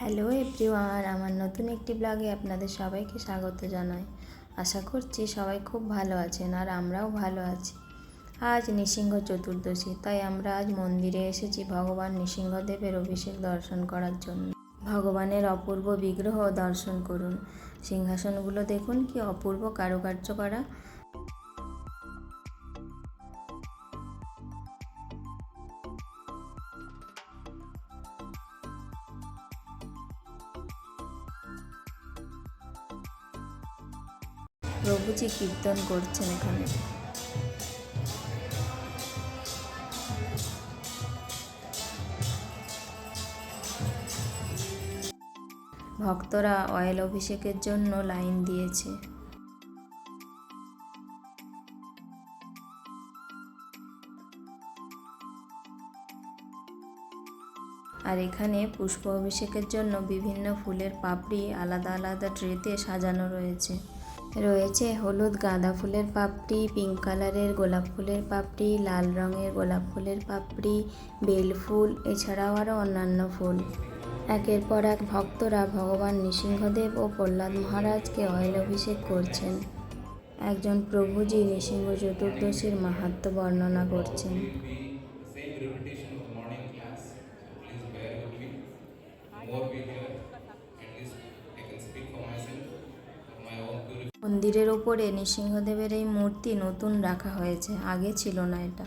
Hello everyone, আমার নতুন একটি ব্লগে আপনাদের সবাইকে স্বাগত জানাই। আশা করছি সবাই খুব ভালো আছেন আর আমরাও ভালো আছি। আজ নৃসিংহ চতুর্দশী, তাই আমরা আজ মন্দিরে এসেছি ভগবান নৃসিংহদেবের অভিষেক দর্শন করার জন্য। ভগবানের অপূর্ব বিগ্রহ দর্শন করুন। সিংহাসনগুলো দেখুন কি অপূর্ব কারুকার্য করা। প্রভুজি কীর্তন করছেন এখানে। ভক্তরা অয়েল অভিষেকের জন্য লাইন দিয়েছে। আর এখানে পুষ্প অভিষেকের জন্য বিভিন্ন ফুলের পাপড়ি আলাদা আলাদা ট্রেতে সাজানো রয়েছে। রয়েছে হলুদ গাঁদা ফুলের পাপড়ি পিঙ্ক কালারের গোলাপ ফুলের পাপড়ি, লাল রঙের গোলাপ ফুলের পাপড়ি, বেল ফুল, এছাড়াও আরও অন্যান্য ফুল। একের পর এক ভক্তরা ভগবান নৃসিংহদেব ও প্রহ্লাদ মহারাজকে অয়েল অভিষেক করছেন। একজন প্রভুজি নৃসিংহ চতুর্দশীর মাহাত্ম্য বর্ণনা করছেন। The মন্দিরের ওপরে নৃসিংহদেবের এই মূর্তি নতুন রাখা হয়েছে, আগে ছিল না এটা।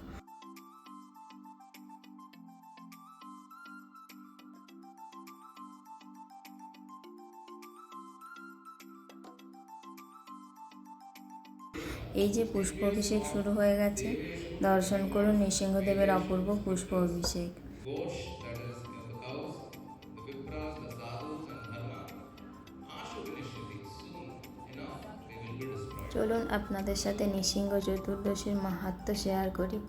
এই যে পুষ্প অভিষেক শুরু হয়ে গেছে, দর্শন করুন নৃসিংহদেবের অপূর্ব পুষ্প অভিষেক। চলুন আপনাদের সাথে নৃসিংহ চতুর্দশীর মাহাত্ম শেয়ার করি।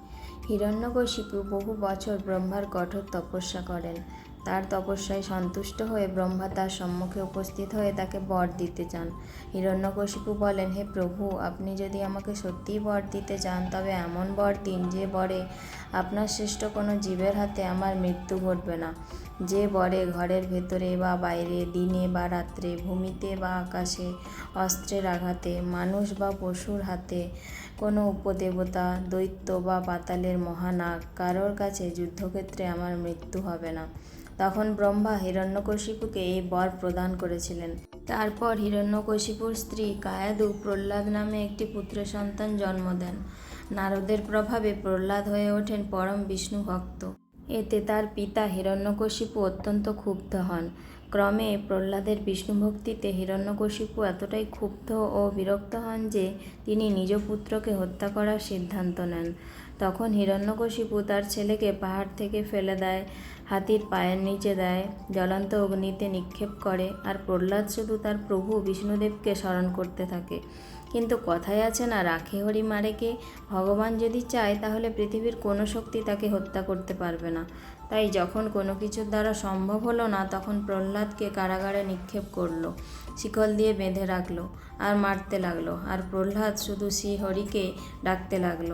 হিরণ্যকশিপু বহু বছর ব্রহ্মার কঠোর তপস্যা করেন। তার তপস্যায় সন্তুষ্ট হয়ে ব্রহ্মা তার সম্মুখে উপস্থিত হয়ে তাকে বর দিতে চান। হিরণ্যকশিপু বলেন, হে প্রভু, আপনি যদি আমাকে সত্যিই বর দিতে চান, তবে এমন বর দিন যে বরে আপনার শ্রেষ্ঠ কোনো জীবের হাতে আমার মৃত্যু ঘটবে না। যে বরে ঘরের ভেতরে বা বাইরে, দিনে বা রাত্রে, ভূমিতে বা আকাশে, অস্ত্রের আঘাতে, মানুষ বা পশুর হাতে, কোনো উপদেবতা, দৈত্য বা পাতালের মহানাগ, কারোর কাছে যুদ্ধক্ষেত্রে আমার মৃত্যু হবে না। তখন ব্রহ্মা হিরণ্যকশিপুকে এই বর প্রদান করেছিলেন। তারপর হিরণ্যকশিপুর স্ত্রী কায়াদু প্রহ্লাদ নামে একটি পুত্র সন্তান জন্ম দেন। নারদের প্রভাবে প্রহ্লাদ হয়ে ওঠেন পরম বিষ্ণু ভক্ত। এতে তার পিতা হিরণ্যকশিপু অত্যন্ত ক্ষুব্ধ হন। ক্রমে প্রহ্লাদের বিষ্ণুভক্তিতে হিরণ্যকশিপু এতটাই ক্ষুব্ধ ও বিরক্ত হন যে তিনি নিজ পুত্রকে হত্যা করার সিদ্ধান্ত নেন। তখন হিরণ্যকশিপু তার ছেলেকে পাহাড় থেকে ফেলে দেয়, হাতির পায়ের নিচে দেয়, জ্বলন্ত অগ্নিতে নিক্ষেপ করে আর প্রহ্লাদ শুধু তার প্রভু বিষ্ণুদেবকে স্মরণ করতে থাকে। কিন্তু কথায় আছে না, রাখে হরি মারেকে ভগবান যদি চায়, তাহলে পৃথিবীর কোনো শক্তি তাকে হত্যা করতে পারবে না। তাই যখন কোনো কিছুর দ্বারা সম্ভব হলো না, তখন প্রহ্লাদকে কারাগারে নিক্ষেপ করল, শিকল দিয়ে বেঁধে রাখল, আর মারতে লাগল, আর প্রহ্লাদ শুধু শ্রী হরিকে ডাকতে লাগল।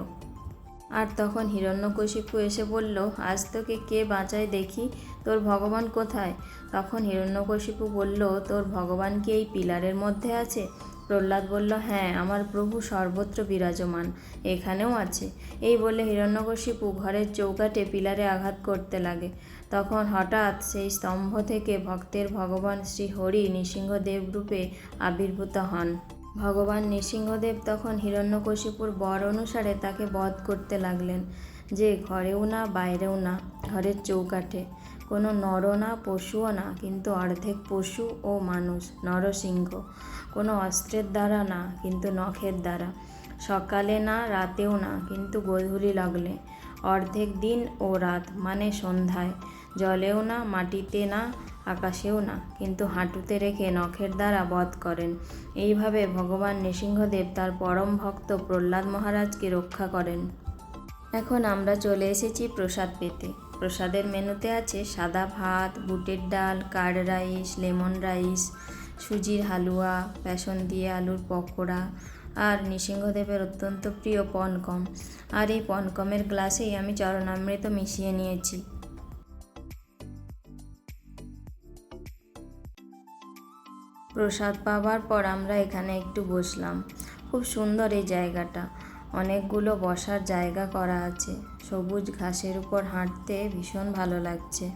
আর তখন হিরণ্যকশিপু এসে বলল, আজ তোকে কে বাঁচায় দেখি? তোর ভগবান কোথায়? তখন হিরণ্যকশিপু বলল, তোর ভগবান কি এই পিলারের মধ্যে আছে? প্রহ্লাদ বলল হ্যাঁ আমার প্রভু সর্বত্র বিরাজমান, এখানেও আছে। এই বলে হিরণ্যকশিপু ঘরের চৌকাটে পিলারে আঘাত করতে লাগে। তখন হঠাৎ সেই স্তম্ভ থেকে ভক্তের ভগবান শ্রী হরি নৃসিংহদেব রূপে আবির্ভূত হন। ভগবান নৃসিংহদেব তখন হিরণ্যকশিপুর বর অনুসারে তাকে বধ করতে লাগলেন, যে ঘরেও না, বাইরেও না, ঘরের চৌকাঠে। কোনো নর না, পশুও না, কিন্তু অর্ধেক পশু ও মানুষ, নরসিংহ। কোনো অস্ত্রের দ্বারা না, কিন্তু নখের দ্বারা। সকালে না, রাতেও না, কিন্তু গোধূলি লাগলে অর্ধেক দিন ও রাত মানে সন্ধ্যায়। জলেও না, মাটিতে না, আকাশেও না, কিন্তু হাঁটুতে রেখে নখের দ্বারা বধ করেন। এইভাবে ভগবান নৃসিংহদেব তার পরম ভক্ত প্রহ্লাদ মহারাজকে রক্ষা করেন। এখন আমরা চলে এসেছি প্রসাদ পেতে। প্রসাদের মেনুতে আছে সাদা ভাত, বুটের ডাল, কার্ড রাইস, লেমন রাইস, সুজির হালুয়া, বেসন দিয়ে আলুর পকোড়া আর নৃসিংহদেবের অত্যন্ত প্রিয় পনকম। আর এই পনকমের গ্লাসেই আমি চরণামৃত মিশিয়ে নিয়েছি। প্রসাদ পাওয়ার পর আমরা এখানে একটু বসলাম। খুব সুন্দর এই জায়গাটা। অনেকগুলো বসার জায়গা করা আছে। সবুজ ঘাসের উপর হাঁটতে ভীষণ ভালো লাগছে।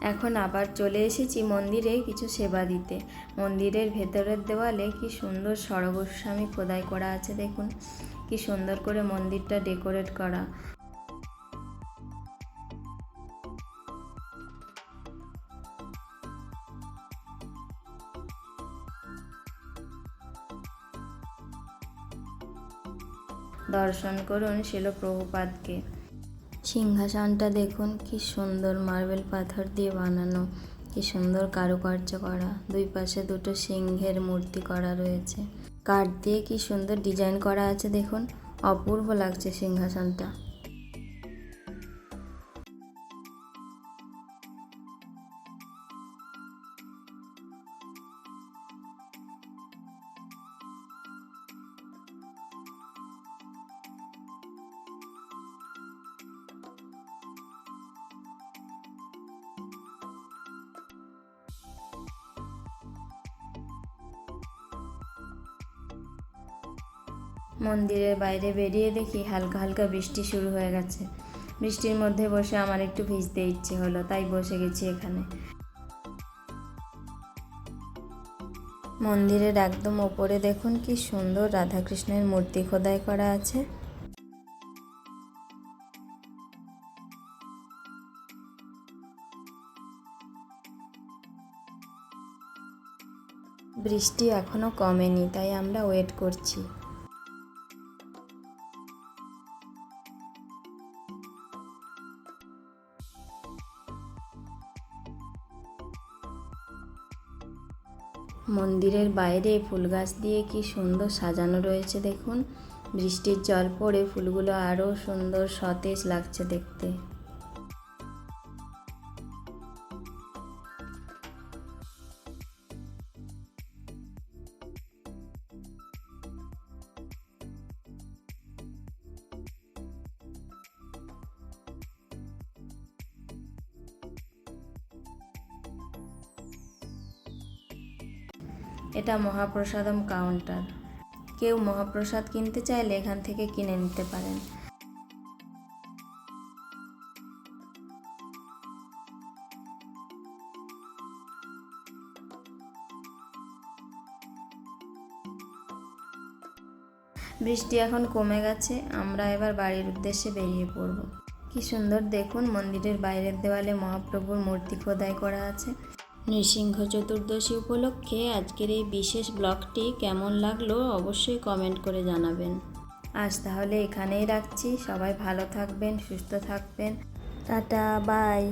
এখন আবার চলে এসেছি মন্দিরে কিছু সেবা দিতে। মন্দিরের ভেতরের দেওয়ালে কি সুন্দর সরগোস্বামী খোদাই করা আছে দেখুন। কি সুন্দর করে মন্দিরটা ডেকোরেট করা। দর্শন করুন শিল প্রভুপাতকে সিংহাসনটা দেখুন, কি সুন্দর মার্বেল পাথর দিয়ে বানানো, কি সুন্দর কারুকার্য করা। দুই পাশে দুটো সিংহের মূর্তি করা রয়েছে। কাঠ দিয়ে কি সুন্দর ডিজাইন করা আছে দেখুন, অপূর্ব লাগছে সিংহাসনটা। মন্দিরের বাইরে বেরিয়ে দেখি হালকা হালকা বৃষ্টি শুরু হয়ে গেছে। বৃষ্টির মধ্যে বসে আমার একটু ভিজতে ইচ্ছে হলো, তাই বসে গেছি এখানে। মন্দিরের একদম ওপরে দেখুন কি সুন্দর রাধাকৃষ্ণের মূর্তি খোদাই করা আছে। বৃষ্টি এখনও কমেনি, তাই আমরা ওয়েট করছি। মন্দিরের বাইরে ফুল গাছ দিয়ে কি সুন্দর সাজানো রয়েছে দেখুন। বৃষ্টির জল পড়ে ফুলগুলো আরও সুন্দর সতেজ লাগছে দেখতে। এটা মহাপ্রসাদম কাউন্টার। কেউ মহাপ্রসাদ কিনতে চাইলে এখান থেকে কিনে নিতে পারেন। বৃষ্টি এখন কমে গেছে, আমরা এবার বাড়ির উদ্দেশ্যে বেরিয়ে পড়ব। কি সুন্দর দেখুন, মন্দিরের বাইরের দেওয়ালে মহাপ্রভুর মূর্তি খোদাই করা আছে। নৃসিংহ চতুর্দশী উপলক্ষে আজকের এই বিশেষ ব্লগটি কেমন লাগল অবশ্যই কমেন্ট করে জানাবেন। আজ তাহলে এখানেই রাখছি। সবাই ভালো থাকবেন, সুস্থ থাকবেন। Tata bye